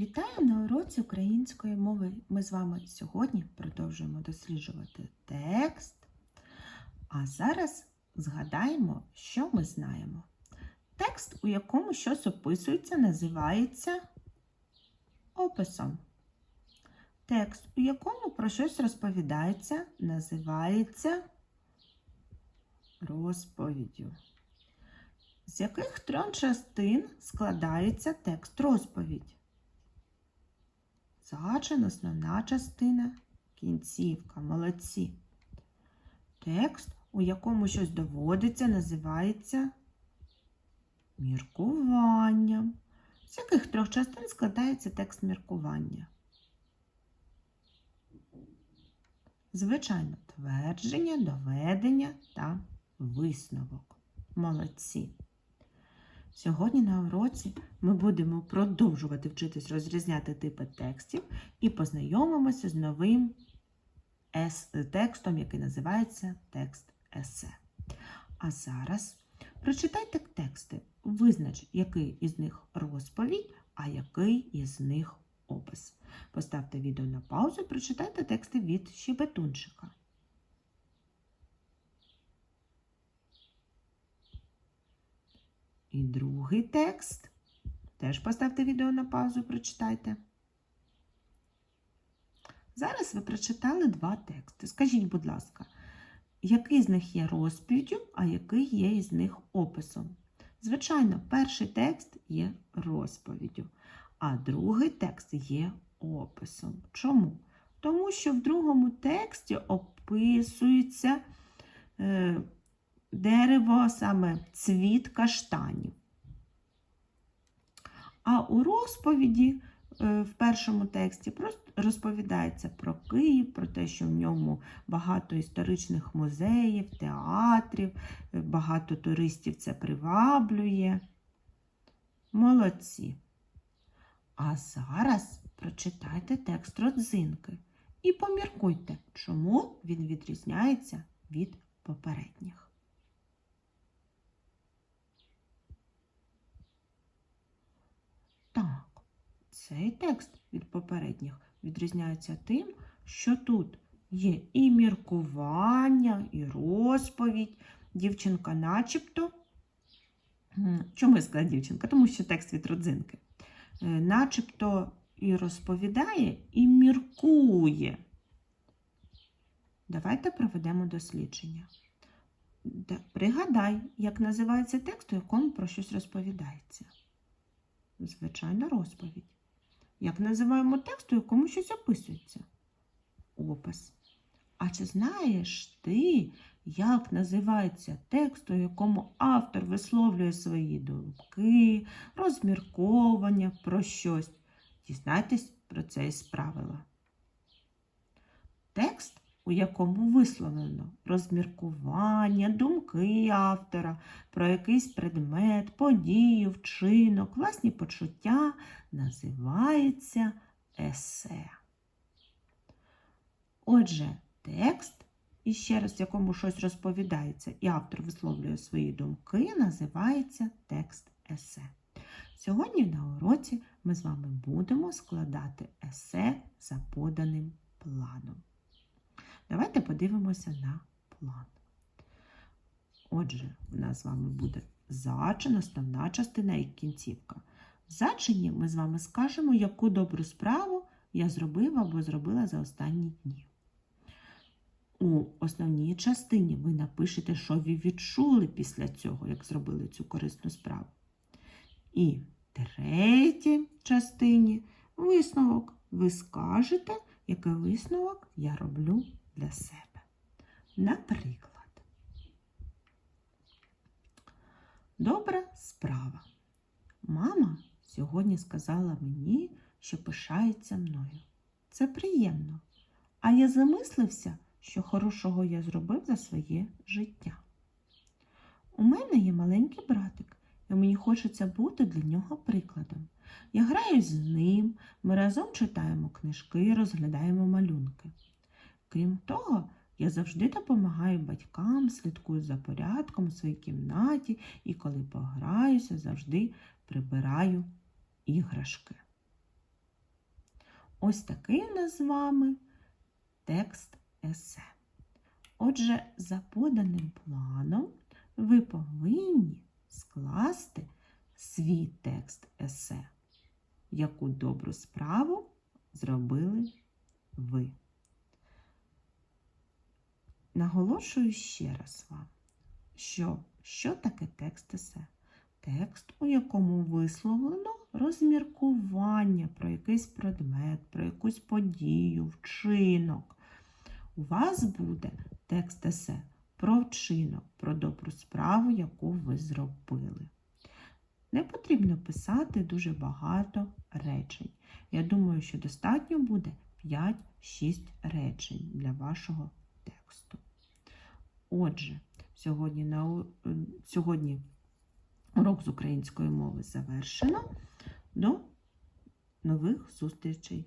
Вітаю на уроці української мови. Ми з вами сьогодні продовжуємо досліджувати текст. А зараз згадаємо, що ми знаємо. Текст, у якому щось описується, називається описом. Текст, у якому про щось розповідається, називається розповіддю. З яких трьох частин складається текст розповідь? Зачин, основна частина, кінцівка, молодці. Текст, у якому щось доводиться, називається міркуванням. З яких трьох частин складається текст міркування? Звичайно, твердження, доведення та висновок. Молодці. Сьогодні на уроці ми будемо продовжувати вчитись розрізняти типи текстів і познайомимося з новим текстом, який називається текст есе. А зараз прочитайте тексти, визнач, який із них розповідь, а який із них опис. Поставте відео на паузу прочитайте тексти від Щебетунчика. І другий текст. Теж поставте відео на паузу, прочитайте. Зараз ви прочитали два тексти. Скажіть, будь ласка, який з них є розповіддю, а який є із них описом? Звичайно, перший текст є розповіддю, а другий текст є описом. Чому? Тому що в другому тексті описується е, дерево, саме цвіт каштанів. А у розповіді е, в першому тексті розповідається про Київ, про те, що в ньому багато історичних музеїв, театрів, е, багато туристів це приваблює. Молодці. А зараз прочитайте текст родзинки і поміркуйте, чому він відрізняється від попередніх. Цей текст від попередніх відрізняється тим, що тут є і міркування, і розповідь. Дівчинка начебто. Чому я сказала дівчинка? Тому що текст від родзинки. Е, Начебто і розповідає, і міркує. Давайте проведемо дослідження. Пригадай, як називається текст, у якому про щось розповідається. Звичайно, розповідь. Як називаємо текст, у якому щось описується? Опис. А чи знаєш ти, як називається текст, у якому автор висловлює свої думки, розмірковання про щось? Дізнайтесь про це із правила. Текст, у якому висловлено розміркування, думки автора про якийсь предмет, подію, вчинок, власні почуття, називається есе. Отже, текст, і ще раз, в якому щось розповідається, і автор висловлює свої думки, називається текст есе. Сьогодні на уроці ми з вами будемо складати есе за поданим планом. Давайте подивимося на план. Отже, у нас з вами буде зачин, основна частина і кінцівка. В зачині ми з вами скажемо, яку добру справу я зробив або зробила за останні дні. У основній частині ви напишете, що ви відчули після цього, як зробили цю корисну справу. І в третій частині висновок. Ви скажете, який висновок я роблю для себе. Наприклад, добра справа. Мама сьогодні сказала мені, що пишається мною. Це приємно. А я замислився, що хорошого я зробив за своє життя. У мене є маленький братик, і мені хочеться бути для нього прикладом. Я граю з ним, ми разом читаємо книжки, розглядаємо малюнки. Крім того, я завжди допомагаю батькам, слідкую за порядком у своїй кімнаті і коли пограюся, завжди прибираю іграшки. Ось такий у нас з вами текст есе. Отже, за поданим планом ви повинні скласти свій текст есе. Яку добру справу зробили ви. Наголошую ще раз вам, що, що таке текст есе? Текст, у якому висловлено розміркування про якийсь предмет, про якусь подію, вчинок. У вас буде текст есе про вчинок, про добру справу, яку ви зробили. Не потрібно писати дуже багато речень. Я думаю, що достатньо буде 5-6 речень для вашого тексту. Отже, сьогодні, на, е, сьогодні урок з української мови завершено. До нових зустрічей!